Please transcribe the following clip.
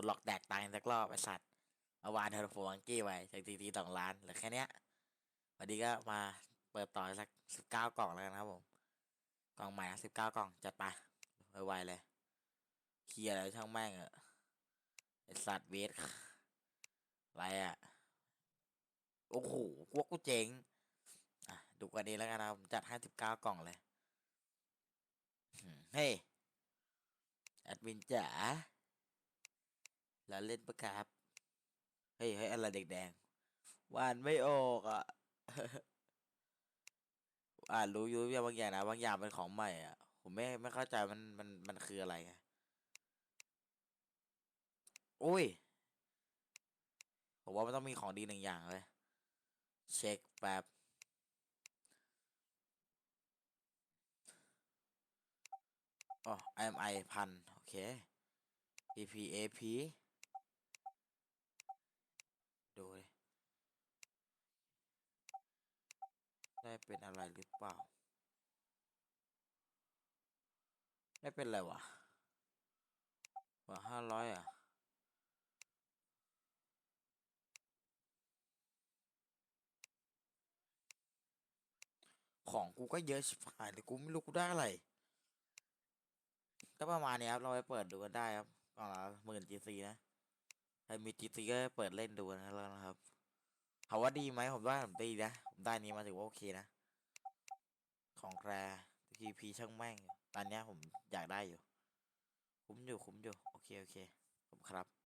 นหลอกแดกตังค์สักรอบไอสัตว์เมื่อวานเทอร์โฟวังกี้ไปจากทีทีสองล้านเหลือแค่เนี้ยวันนี้ก็มาเปิดต่อสักสิบเก้ากล่องแล้วกันครับผม กล่องใหม่สิบเก้ากล่องจัดไปไวๆเลยเคลียร์อะไรช่างแม่งอะไอสัตว์เวทอะไรอะโอ้โหพวกกูเจ๋งอะดูกันดีแล้วกันนะผมจัดห้าสิบเก้ากล่องเลยเฮ้ยแอดมินจ๋า ล้วเล่นปะครับเฮ้ยเฮ้ยอะไรเด็กแดงวานไม่ออกอะอ่านรู้อยู่บางอย่างนะบางอย่างเป็นของใหม่อะผมไม่ไม่เข้าใจมันมันมันคืออะไรไงอุ้ยผมว่ามันต้องมีของดีหนึ่งอย่างเลย เช็คแบบอ๋อ IMI พันโอเค PPAP ดูเลย ได้เป็นอะไรหรือเปล่า ได้เป็นอะไรวะว่าห้าร้อยอะของกูก็เยอะชิบหายเลยกูไม่รู้กูได้อะไรก็ประมาณนี้ครับ เราไปเปิดดูกันได้ครับกล่องละหมื่นจีซีนะ ใครมีจีซีก็เปิดเล่นดูกันแล้วนะครับ ถามว่าดีไหมผมว่าผมดีนะ ผมได้นี้มาถือว่าโอเคนะ ของแรทีพีช่างแม่ง ตอนนี้ผมอยากได้อยู่ คุ้มอยู่คุ้มอยู่ โอเค โอเค ผมครับ